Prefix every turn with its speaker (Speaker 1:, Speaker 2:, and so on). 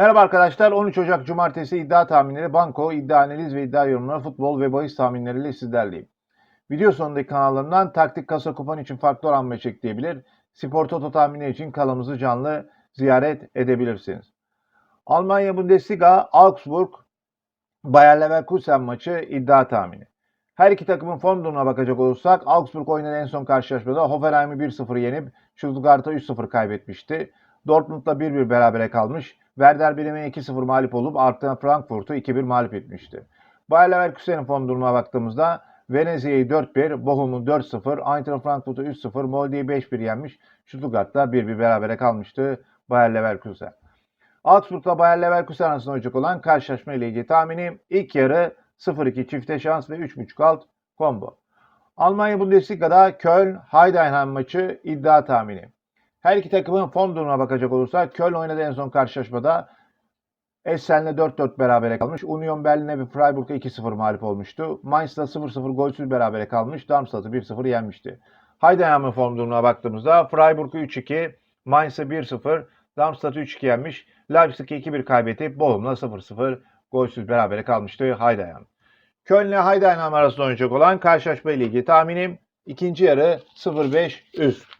Speaker 1: Merhaba arkadaşlar. 13 Ocak Cumartesi iddia tahminleri, banko, iddia analiz ve iddia yorumları, futbol ve bahis tahminleriyle sizlerleyim. Video sonundaki kanallarımdan taktik kasa kupon için farklı oran ve. Spor Toto tahmini için kanalımızı canlı ziyaret edebilirsiniz. Almanya Bundesliga, Augsburg, Bayer Leverkusen maçı iddia tahmini. Her iki takımın form durumuna bakacak olursak Augsburg oynadığı en son karşılaşmada Hoffenheim'i 1-0 yenip Stuttgart'a 3-0 kaybetmişti. Dortmund'la 1-1 berabere kalmış. Werder Bremen'e 2-0 mağlup olup ardından Frankfurt'u 2-1 mağlup etmişti. Bayer Leverkusen'in form durumuna baktığımızda Venezia'yı 4-1, Bochum'u 4-0, Eintracht Frankfurt'u 3-0, Molde'yi 5-1 yenmiş. Stuttgart'ta 1-1 berabere kalmıştı Bayer Leverkusen. Augsburg'la Bayer Leverkusen arasında olacak olan karşılaşma ile ilgili tahminim ilk yarı 0-2 çifte şans ve 3.5 alt combo. Almanya Bundesliga'da Köln Heidenheim maçı iddia tahmini. Her iki takımın form durumuna bakacak olursak Köln oynadığı en son karşılaşmada Essen'le 4-4 berabere kalmış. Union Berlin'e ve Freiburg'a 2-0 mağlup olmuştu. Mainz'la 0-0 golsüz berabere kalmış. Darmstadt'ı 1-0 yenmişti. Heidenheim'in form durumuna baktığımızda Freiburg'u 3-2, Mainz'ı 1-0, Darmstadt'ı 3-2 yenmiş. Leipzig'i 2-1 kaybedip Bochum'la 0-0 golsüz berabere kalmıştı Heidenheim. Köln ile Heidenheim arasında oynayacak olan karşılaşma ile ilgili tahminim ikinci yarı 0-5 üst.